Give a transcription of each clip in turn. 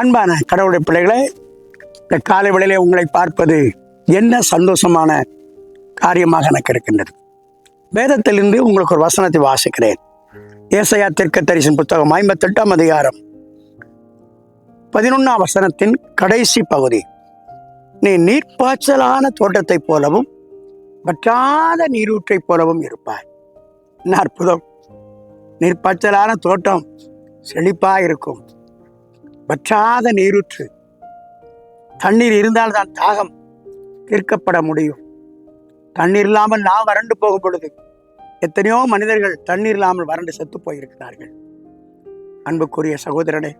அன்பான கடவுளுடைய பிள்ளைகளை இந்த காலை வேளையிலே உங்களை பார்ப்பது என்ன சந்தோஷமான காரியமாக எனக்கு இருக்கின்றது. வேதத்திலிருந்து உங்களுக்கு ஒரு வசனத்தை வாசிக்கிறேன். ஏசையா தெற்க தரிசன் புத்தகம் ஐம்பத்தெட்டாம் அதிகாரம் பதினொன்றாம் வசனத்தின் கடைசி பகுதி. நீ நீர்ப்பாய்ச்சலான தோட்டத்தைப் போலவும் வற்றாத நீரூற்றைப் போலவும் இருப்பாய். என்ன அற்புதம். நீர்ப்பாய்ச்சலான தோட்டம் செழிப்பாக இருக்கும். வற்றாத நீரூற்று. தண்ணீர் இருந்தால்தான் தாகம் தீர்க்கப்பட முடியும். தண்ணீர் இல்லாமல் நாம் வறண்டு போகும் பொழுது எத்தனையோ மனிதர்கள் தண்ணீர் இல்லாமல் வறண்டு செத்து போயிருக்கிறார்கள். அன்புக்குரிய சகோதரனே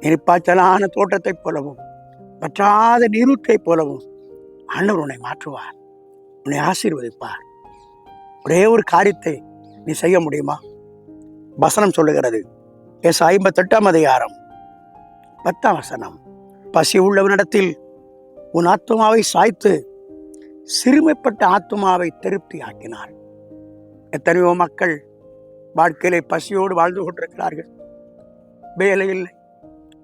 நெருப்பாச்சலான தோட்டத்தைப் போலவும் வற்றாத நீரூற்றைப் போலவும் ஆண்டவர் உன்னை மாற்றுவார் உன்னை ஆசீர்வதிப்பார். ஒரே ஒரு காரியத்தை நீ செய்ய முடியுமா? வசனம் சொல்லுகிறது. எஸ் ஐம்பத்தெட்டாம் அதிகாரம். பத்தாம் வசனம் பசி உள்ளவனிடத்தில் உன் ஆத்மாவை சாய்த்து சிறுமைப்பட்ட ஆத்மாவை திருப்தி ஆக்கினார் எத்தனையோ மக்கள் வாழ்க்கையிலே பசியோடு வாழ்ந்து கொண்டிருக்கிறார்கள். வேலை இல்லை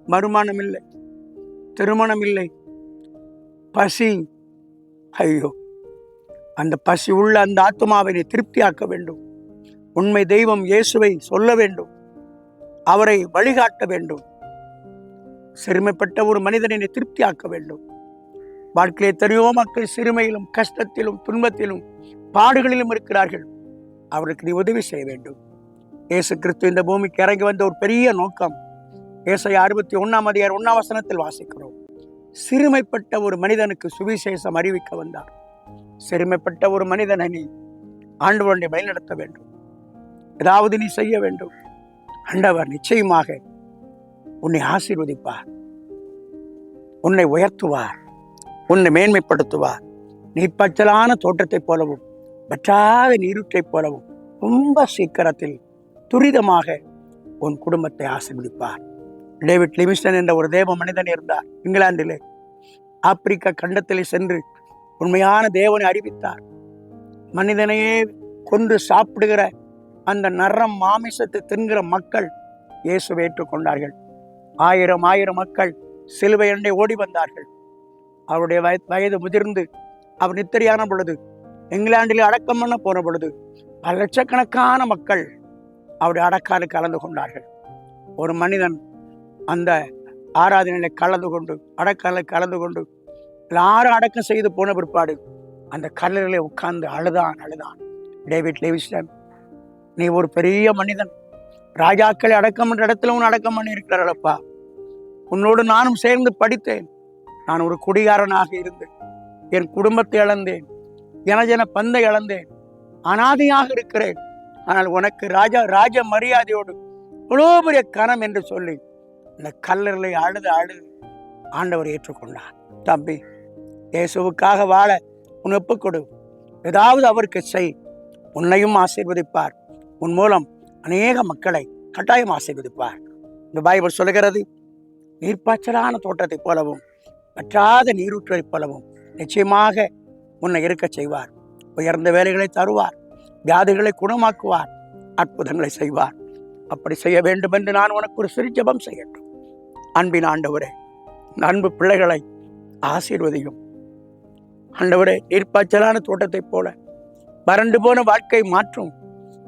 வருமானம் இல்லை திருமணம் இல்லை பசி ஐயோ அந்த பசி உள்ள அந்த ஆத்மாவை நீ திருப்தியாக்க வேண்டும். உண்மை தெய்வம் இயேசுவை சொல்ல வேண்டும். அவரை வழிகாட்ட வேண்டும். சிறுமைப்பட்ட ஒரு மனிதனை நீ திருப்தியாக்க வேண்டும். வாழ்க்கையை எத்தனையோ மக்கள் சிறுமையிலும் கஷ்டத்திலும் துன்பத்திலும் பாடுகளிலும் இருக்கிறார்கள். அவருக்கு நீ உதவி செய்ய வேண்டும். இயேசு கிறிஸ்து இந்த பூமிக்கு இறங்கி வந்த ஒரு பெரிய நோக்கம். ஏசை அறுபத்தி ஒன்றாம் அதிகார் ஒன்றாம் வசனத்தில் வாசிக்கிறோம். சிறுமைப்பட்ட ஒரு மனிதனுக்கு சுவிசேஷம் அறிவிக்க வந்தார். சிறுமைப்பட்ட ஒரு மனிதனை நீ ஆண்டவருடைய நடத்த வேண்டும். ஏதாவது நீ செய்ய வேண்டும். ஆண்டவர் நிச்சயமாக உன்னை ஆசீர்வதிப்பார். உன்னை உயர்த்துவார். உன்னை மேன்மைப்படுத்துவார். நீர்ப்பச்சலான தோட்டத்தைப் போலவும் வற்றாத நீருற்றைப் போலவும் ரொம்ப சீக்கிரத்தில் துரிதமாக உன் குடும்பத்தை ஆசீர்வதிப்பார். டேவிட் லிமிஸ்டன் என்ற ஒரு தேவ மனிதன் இருந்தார் இங்கிலாந்திலே. ஆப்பிரிக்க கண்டத்திலே சென்று உண்மையான தேவனை அறிவித்தார். மனிதனையே கொன்று சாப்பிடுகிற அந்த நரம் மாமிசத்தை தின்கிற மக்கள் இயேசுவை ஏற்றுக்கொண்டார்கள். ஆயிரம் ஆயிரம் மக்கள் சிலுவை எண்ணை ஓடி வந்தார்கள். அவருடைய வய வயது முதிர்ந்து அவர் நித்திரையான பொழுது இங்கிலாந்தில் அடக்கம் பண்ண போன பொழுது பல லட்சக்கணக்கான மக்கள் அவருடைய அடக்காலில் கலந்து கொண்டார்கள். ஒரு மனிதன் அந்த ஆராதனையில கலந்து கொண்டு அடக்காலில் கலந்து கொண்டு எல்லாரும் அடக்கம் செய்து போன பிற்பாடு அந்த கல்லறையில் உட்கார்ந்து அழுதான் அழுதான். டேவிட் லேவிஸ்டன் நீ ஒரு பெரிய மனிதன் ராஜாக்களை அடக்கம் என்ற இடத்துல உன் அடக்கம் பண்ணியிருக்கிறாரப்பா உன்னோடு நானும் சேர்ந்து படித்தேன். நான் ஒரு குடிகாரனாக இருந்தேன். என் குடும்பத்தை இழந்தேன். ஜனஜன பந்தை இழந்தேன். அனாதையாக இருக்கிறேன். ஆனால் உனக்கு ராஜா ராஜ மரியாதையோடு இவ்வளோ பெரிய கணம் என்று சொல்லி இந்த கல்லறை அழுது அழுது ஆண்டவர் ஏற்றுக்கொண்டார். தம்பி இயேசுவுக்காக வாழ உன் ஒப்புக்கொடு ஏதாவது அவருக்கு செய். உன்னையும் ஆசீர்வதிப்பார். உன் மூலம் அநேக மக்களை கட்டாயம் ஆசீர்வதிப்பார். இந்த பைபிள் சொல்லுகிறது நீர்ப்பாய்ச்சலான தோட்டத்தைப் போலவும் வற்றாத நீரூற்றைப் போலவும் நிச்சயமாக உன்னை இருக்கச் செய்வார். உயர்ந்த வேலைகளை தருவார் வியாதிகளை குணமாக்குவார் அற்புதங்களை செய்வார். அப்படி செய்ய வேண்டும் என்று நான் உனக்கு ஒரு சிறு ஜெபம் செய்யட்டும். அன்பின் ஆண்டவரே அன்பு பிள்ளைகளை ஆசீர்வதியும். ஆண்டவரே நீர்ப்பாய்ச்சலான தோட்டத்தைப் போல வறண்டு போன வாழ்க்கை மாற்றும்.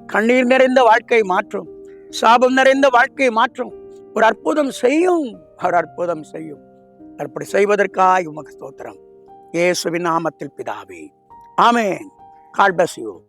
கண்ணீர் நிறைந்த வாழ்க்கை மாற்றும். சாபம் நிறைந்த வாழ்க்கை மாற்றும். ஒரு அற்புதம் செய்யும் ஒரு அற்புதம் செய்யும். அப்படி செய்வதற்காய் உமக்கு ஸ்தோத்திரம். இயேசுவின் நாமத்தில் பிதாவே. ஆமென். God bless you